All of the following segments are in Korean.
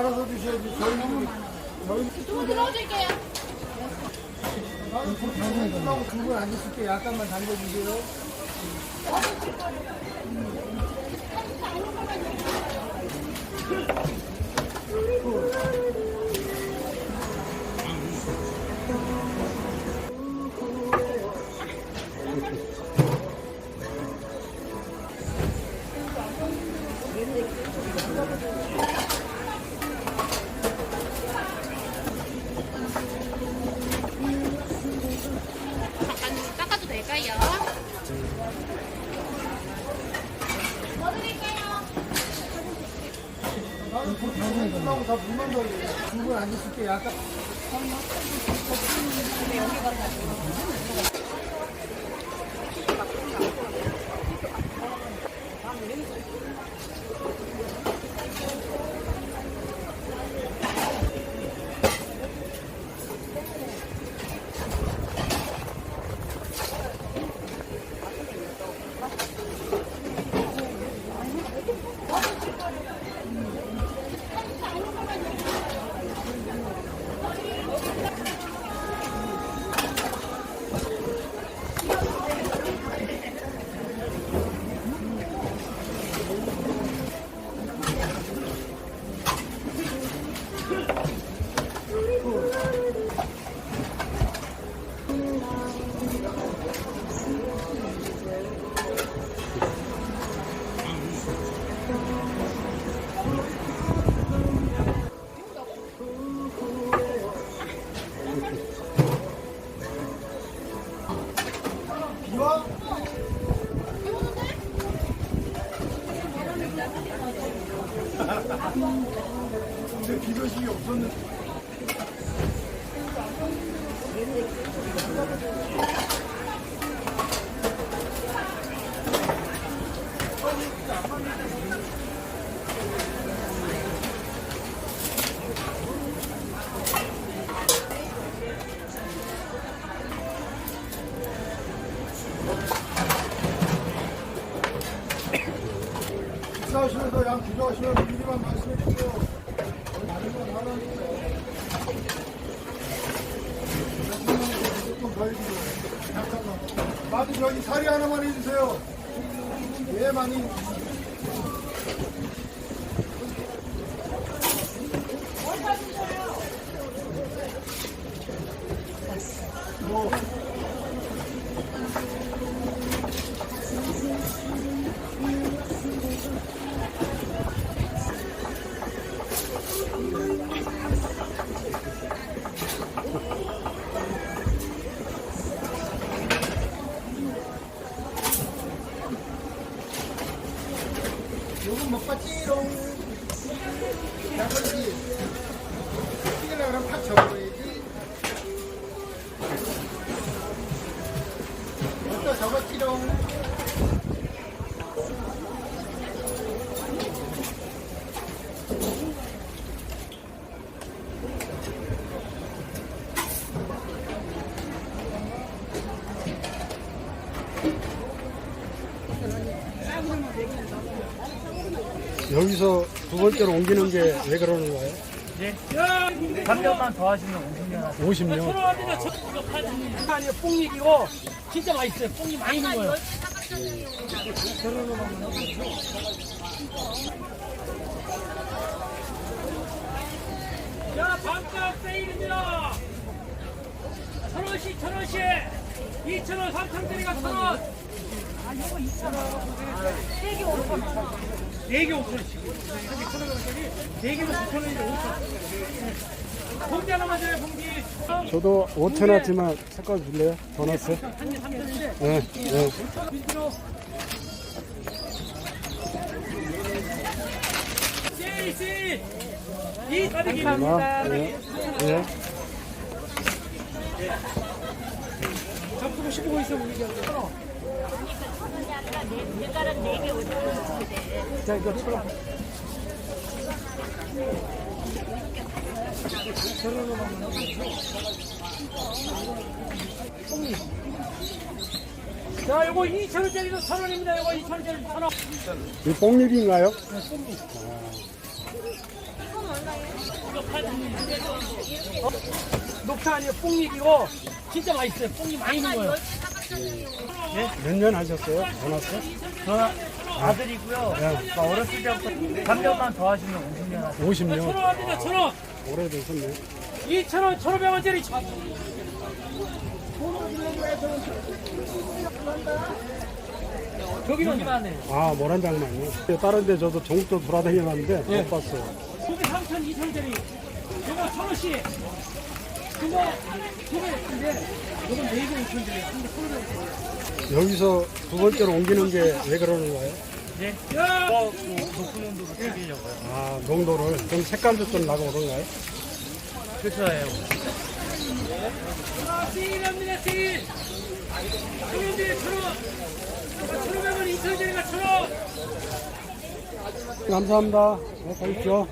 알아서 드셔야지. 저희는 저희 또 들어줄게요. 방송이 끝나고 두분 앉으실 때 약간만 담궈주세요. 잠깐 닦아도 될까요? 뭐 드릴까요? 방송이 끝나고 다 물만 돌려요. 두분 앉으실 때 약간 식사하시면서 양 부족하시면 미리만 말씀해 주세요. 다른 건더 해주세요. 잠깐만. 마도 저기 사리 하나만 해주세요. 예, 많이. 여기서 두 번째로 옮기는 게 왜 그러는 거예요? 예. 3년만 더 하시면 50년 하세요. 50년. 아니요, 뽕잎이고 진짜 맛있어요. 뽕잎 많이 먹어요. 자, 반값 세일입니다. 천 원씩, 천 원씩. 2천 원, 3천 드리가 천 원. 아, 이거 2천 원. 네개 5천 원. 네개 5천 원씩. 사실 천 원짜리 네 개면 9천 원인데 5천 원. 봉지 하나만 줘요, 봉지. 저도 5천 원지만 색깔 줄래요? 더 넣었어요? 한개 3천인데. 네, 네. 세일, 세일. 이 가득이 아, 네. 네. 잡수고 싶고 있어 우리 겨 자, 이거 풀어. 자, 이거 2,000원짜리도 1,000원입니다. 이거 2,000원짜리 1,000원. 이 뽕잎인가요? 네, 뽕잎. 어? 녹차 아니에요. 뽕잎이고 진짜 맛있어요. 뽕잎 많이 먹어요. 몇 년 하셨어요? 전화서? 저 아들이고요. 네. 그러니까 어렸을 때부터 3년만 더 하시면 50년 하세요. 50년. 천원합니다. 천원. 오래되셨네. 2천원, 천오백 원짜리. 저기는 여기만 해. 아, 모란장만요. 다른 데 저도 전국도 돌아다녀봤는데 예. 못 봤어요. 두개 3천, 2천짜리. 이거 천 원씩. 이거 두개 근데 네개 5천짜리. 근데 천원 여기서 두 번째로 옮기는 게 왜 그러는 거예요? 네. 야! 뭐, 뭐 높은 온도로 튀기려고요. 아, 농도를. 그럼 색깔도 좀 나고 그런가요? 그렇죠요. 아, 세일합니다, 세일. 천원짜리 천 원. 천오백 원, 2천짜리가 천 원. 감사합니다. 네, 가십시오.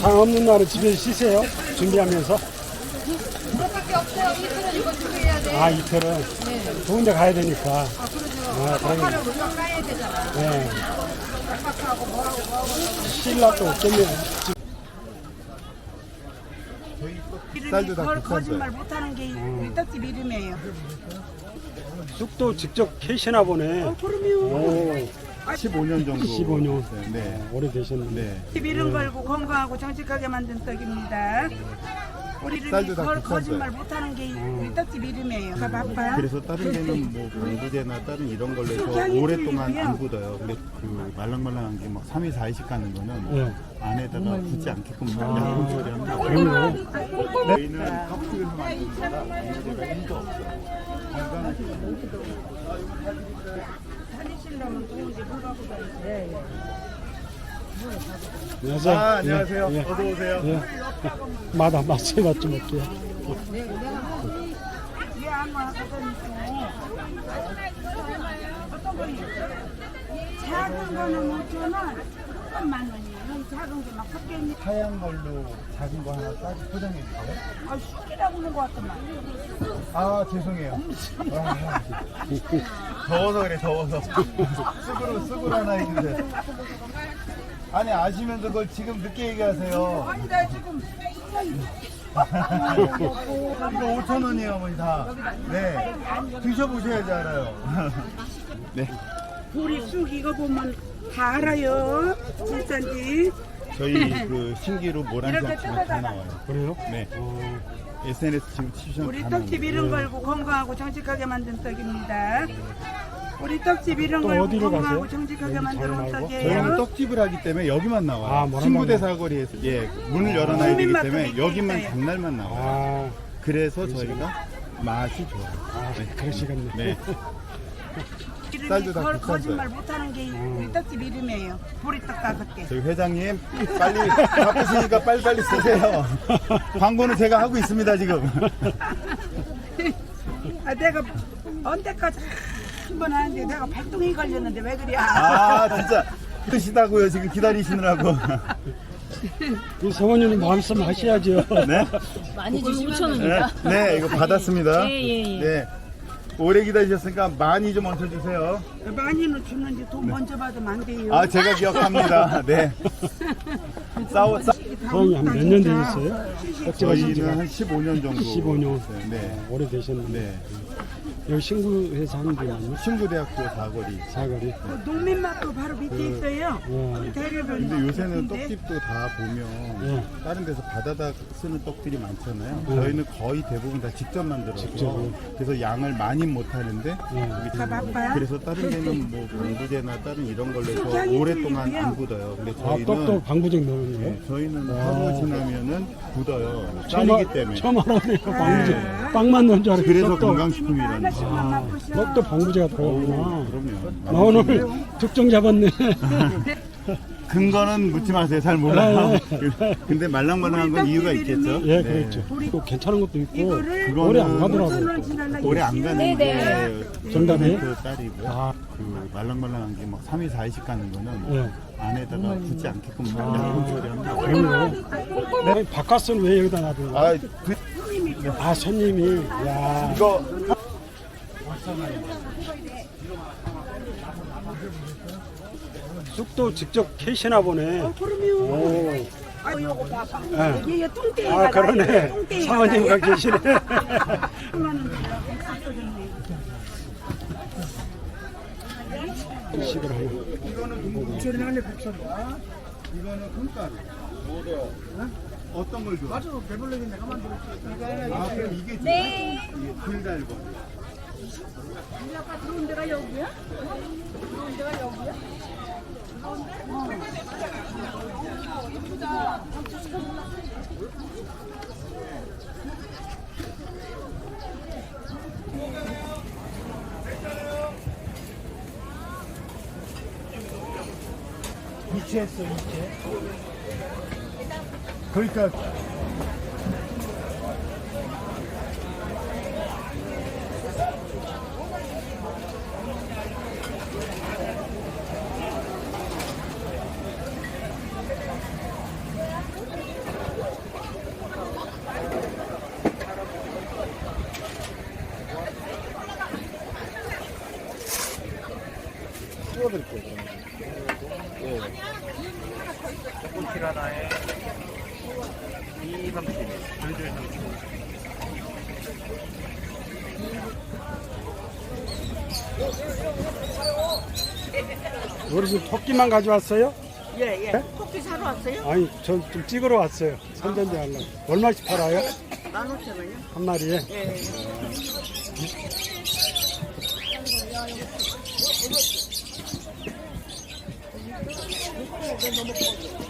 장 없는 날은 집에서 쉬세요? 준비하면서? 그것밖에 없어요. 이틀은 이거 준비해야 돼. 아, 이틀은? 좋은 데 가야 되니까. 아, 그러면. 하루 우리가 까야 되잖아. 네. 신라도 없겠네요. 쌀도 다걸 국산쌀. 거짓말 못하는 게 우리 떡집 이름이에요. 쑥도 직접 캐시나 보네. 어, 그럼요. 오, 15년 정도. 15년. 네. 오래되셨는데. 네. 집 이름 걸고 건강하고 정직하게 만든 떡입니다. 우리 쌀도 다 국산쌀. 거짓말 못하는 게 우리 떡집 이름이에요. 다 바빠. 그래서 다른 데는 뭐 공부제나 다른 이런 걸로 해서 오랫동안 안 굳어요. 근데 그 말랑말랑한 게 막 3일, 4일씩 가는 거는 네. 안에다가 굳지 않게끔 약품 처리하는 거. 그럼요. 저희는 컵식에서 만드는 거라 공부제가 1도 없어요. 안녕하세요. 아, 안녕하세요. 예, 예. 어서 오세요. 예. 마다 맛이 맛좀 볼게요. 뒤에 한번 하거든요. 어떤 거요? 작은 거는 5천 원, 조금만 원이에요. 작은 게 막 섞여 있는. 하얀 걸로 작은 거 하나 싸서 포장해 주세요. 아, 쑥이라고 하는 것 같더만. 아, 죄송해요. 아, 더워서 그래, 더워서. 쑥으로, 쑥으로 하나 해주세요. 아니, 아시면서 그걸 지금 늦게 얘기하세요. 아니, 나 지금 이거 5천 원이에요, 어머니 다. 네. 드셔보셔야지 알아요. 네. 우리 쑥 이거 보면 다 알아요. 비싼지. 저희 그 신기루 모란장 이렇게 치면 다 뜯어다가. 나와요. 그래요? 네. SNS 지금 치시면 우리 다 떡집 나와요. 이름 걸고 건강하고 정직하게 만든 떡입니다. 우리 떡집 이름 또 걸고 어디로 건강하고 가세요? 정직하게 여기 만든 자유 말고? 저희는. 떡집을 하기 때문에 여기만 나와요. 아, 뭐라 신부대 나와요? 사거리에서 예 문을 열어놔야 되기 때문에 여기만 있어요. 장날만 나와요. 아, 그래서 저희가 맛이 좋아요. 아 그러시겠네. 네. 이름이 쌀도 다 걸. 거짓말 못하는 게 우리 떡집 이름이에요. 보리떡 다섯 개. 저희 회장님 빨리 바쁘시니까 빨리빨리 쓰세요. 광고는 제가 하고 있습니다 지금. 아, 내가 언제까지 한 번 하는데 내가 발동이 걸렸는데 왜 그래? 아 진짜 드시다고요 지금 기다리시느라고. 이 성원님 말씀 하셔야죠. 네. 많이 주시면 5천 네, 원이다. 네, 이거 받았습니다. 예, 예, 예. 네. 오래 기다리셨으니까 많이 좀 얹혀주세요. 많이는 주는데 돈 먼저 받으면 안 돼요. 아, 제가 기억합니다. 네. 싸워, 싸 성이 한 몇 년 되셨어요? 저희는 한 15년 정도. 15년. 네. 오래되셨는데. 네. 여기 신구회사 하는 게 아니에요? 신구대학교 사거리. 사거리. 그 농민마트 바로 밑에 있어요. 예. 그 대려변. 근데 요새는. 떡집도 다 보면 예. 다른 데서 받아다 쓰는 떡들이 많잖아요. 예. 저희는 거의 대부분 다 직접 만들어서 직접. 그래서 양을 많이 못 하는데 예. 다 바빠요? 그래서 다른 데는 뭐 공부제나 다른 이런 걸로 해서 오랫동안. 안 굳어요. 근데 아, 떡도 저희는 방부제 넣는 네, 거예요? 저희는 하루 지나면은 굳어요. 처음, 쌀이기 때문에. 처음 알았네요. 방부제. 빵만 넣은 줄 알았어요. 그래서 떡도. 건강식품이라는 맛보셔. 떡도 방부제가 들어가구나. 그럼요. 나 오늘 특종 잡았네. 근거는 묻지 마세요. 잘 몰라요. 근데 말랑말랑한 건 이유가 있겠죠. 예, 네. 그렇죠. 또 괜찮은 것도 있고 이거를 오래 안 가더라고요. 오래 안 가는 네, 게 네. 정답이에요? 그 딸이고요. 아. 그 말랑말랑한 게 막 3일 4일씩 가는 거는 예. 안에다가 붙지 않게끔 약품 처리합니다. 그러네요. 네, 바깥은 왜 여기다 거야? 아, 그, 아, 손님이. 야. 이거 쑥도 직접 캐시나 보네. 오. 아, 요거 봐봐. 예. 이게 뚱땡이가 아, 그러네. 사모님과 계시네. 식을 하나. 이거는 금가루. 어떤 걸 좋아? 맞아, 배불러기 내가 만들었지. 아, 그럼 이게? 네. 이게 덜 달고. 우리 아까 들어온 데가 여기야? 들어온 데가 여기야? 이체했어, 이체. 그러니까 꽃필 하나에 2, 30, 둘둘 30. 우리 지금 토끼만 가져왔어요? 예, 예. 네? 토끼 사러 왔어요? 아니, 저좀 찍으러 왔어요. 선전지 하려고. 얼마씩 팔아요? 15,000원이요? 한 마리에? 예. 토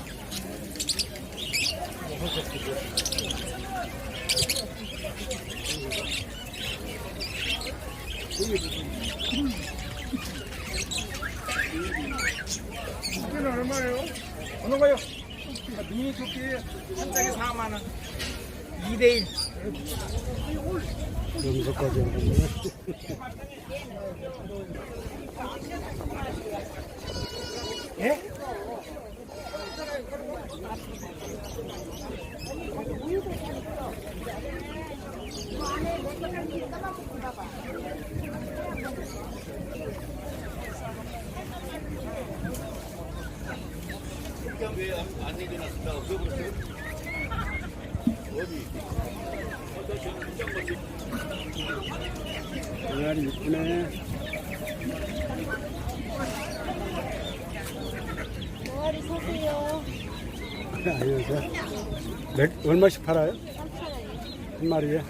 끼는 얼마예요? 어느 거요? 미니 토끼 한 짝에 4만 원. 2대1. 여기서까지 오는데. 메아리 이쁘네. 머리 서세요. 그래, 안녕하세요. 맥, 얼마씩 팔아요? 3,000원이요. 한 마리에?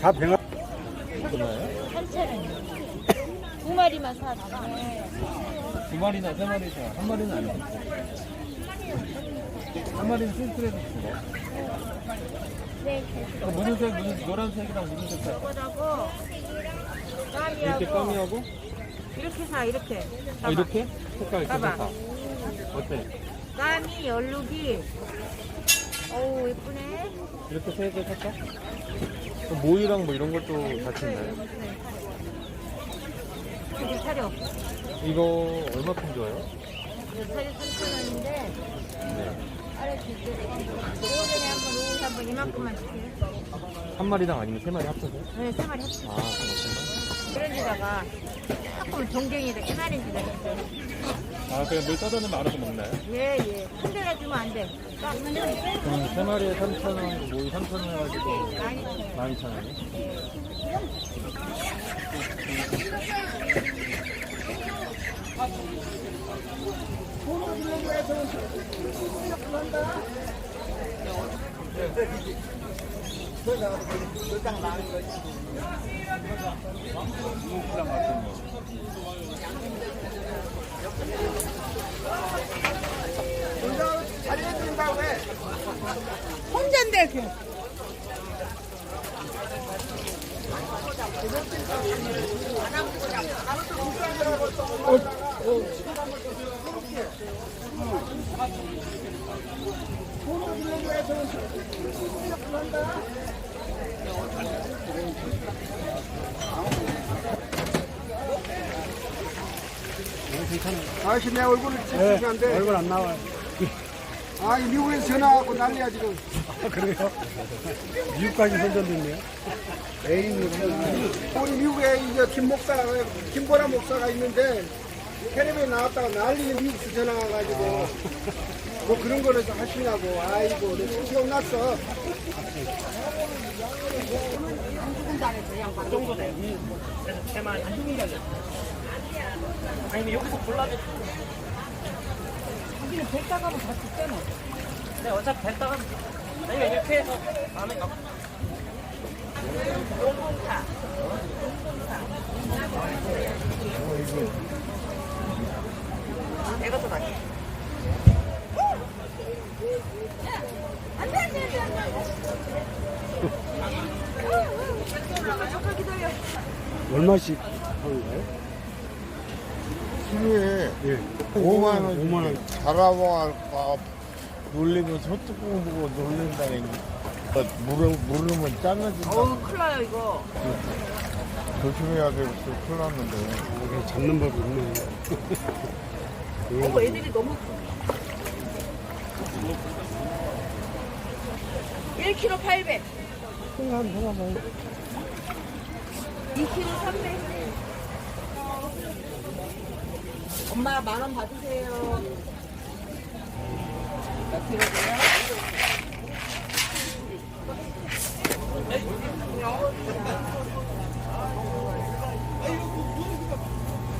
다 병아. 3,000원이요. 두 마리만 사다가. 두 마리나 세 마리죠. 한 마리는 안 돼. 한 마리는 실수해서 죽어. 네, 무슨색, 무슨 노란색이랑 무슨 색깔? 이거라고 이렇게 까미하고? 이렇게 사, 이렇게. 아, 이렇게? 색깔, 그 봐봐. 색깔. 어때? 까미, 열룩이. 어우, 예쁘네. 이렇게 세개 살까? 그 모이랑 뭐 이런 것도 같이 있나요? 되게 차려. 이거 얼마큼 줘요? 차려 3,000원인데. 아래 줄게. 오전에 한번, 오후에 한번 이만큼만 줄게요. 한 마리당 아니면 세 마리 합쳐서? 네, 세 마리 합쳐. 아, 그렇구나. 그런 데다가 조금 동경이다 깨나린지다 했어요. 아, 그냥 물 떠다 놓으면 알아서 먹나요? 예, 예. 큰 데나 주면 안 돼. 딱 그럼 세 마리에 3,000원, 모이 3,000원 해가지고 많이 줘요. 12,000원이? 혼잔데 그. 아저씨 내 얼굴을 네, 찍으시면 안 돼. 얼굴 안 나와요. 아, 이 미국에서 전화하고 난리야, 지금. 아, 그래요? 미국까지 선전됐네요. 우리 미국에 이제 김 목사가, 김보라 목사가 있는데, 텔레비에 나왔다가 난리는 미국에서 전화 와가지고, 뭐 그런 거를 좀 하시냐고. 아이고, 내 기억 났어. 그 정도 돼. 그래서 걔만 한중이라고. 아니면 여기서 골라줘. 우리는 배 따가면 다 죽잖아. 네, 어차피 뱉다가 아니면 이렇게 해서 안에 가. 내가 더 낫지. 얼마씩 하는가요? 키로에 예. 5만 원. 5만 원. 자라봉할까 놀리면 소뚜껑 보고 놀린다는 게. 물을, 물으면 잘라준다. 어우, 큰일 나요, 이거. 조심해야 되고 큰일 났는데. 이게 잡는 법이 있네. 어머, 애들이 너무. 1kg 800. 2kg 300. 엄마 만 원 받으세요. 몇 킬로세요?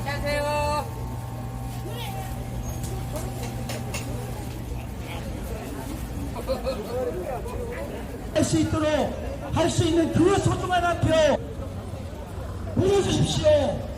안녕하세요. 할 수 있도록 할 수 있는 그 소중한 한 표 주십시오.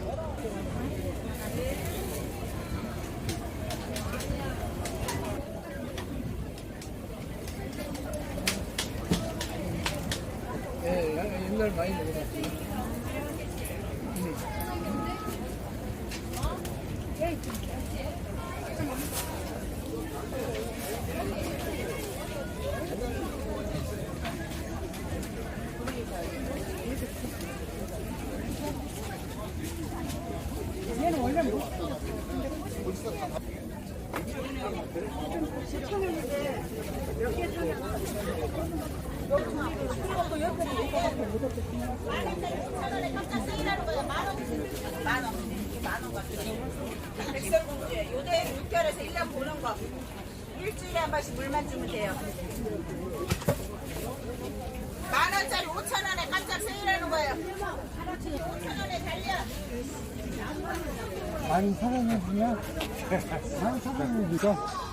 백설공주에 요새 6개월에서 1년 보는 거 일주일에 한 번씩 물만 주면 돼요 만 원짜리 5천 원에 깜짝 세일하는 거예요 5천 원에 달려 많이 사랑해주냐? 많이 사랑해주죠?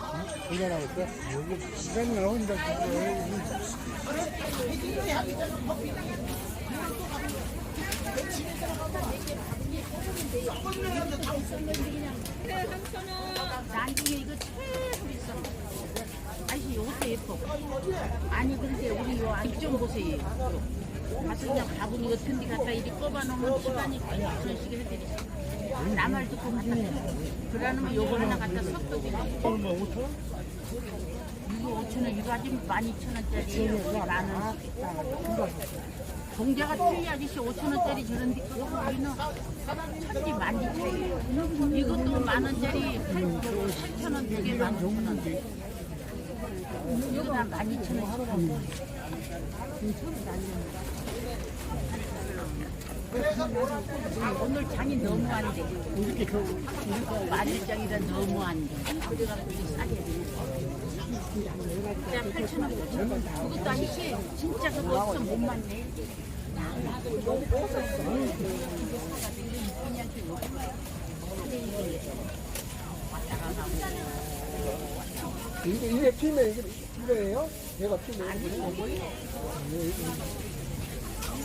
했어? 여기 맨날 혼자 나중에 이거 최고 비싸. 아니 요것도 예뻐. 아니 근데 우리 요안좀 보세요. 가서 그냥 바구니 같은 데 갖다 이리 꼽아놓으면 집안이 전시게 해드리죠. 나말 듣고 갖다 그러면 요거 하나 갖다 섞어주고. 얼마 5천 이거 5천 원, 이거 아직 12,000원짜리 만 원. 동자가 틀려야지 5천 원짜리 저런데 그거 우리는 천지 만지 차이에요. 이것도 만 원짜리 8천 원, 두개 만 오천 원. 이거 다 만 이천 원. 오늘 장이 너무 안 돼. 이렇게 그 만일장이라 너무 안 돼. 그래가지고 이게 싸게 돼. 진짜 8천 원. 그것도 아니지. 진짜 그거 없으면 못 맞네. 이게, 이게 피면 이게 이거예요? 내가 또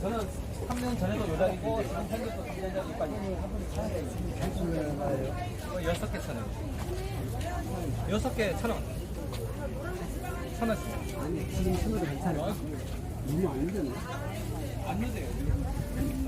저는 3년 전에도 요장이고 지금 현재도 3년 전이까지 여섯 개천 원. 여섯 개천 원. 천 원씩. 아니 지금 신어도 괜찮아. 너무 안 되네. 안 넣어요.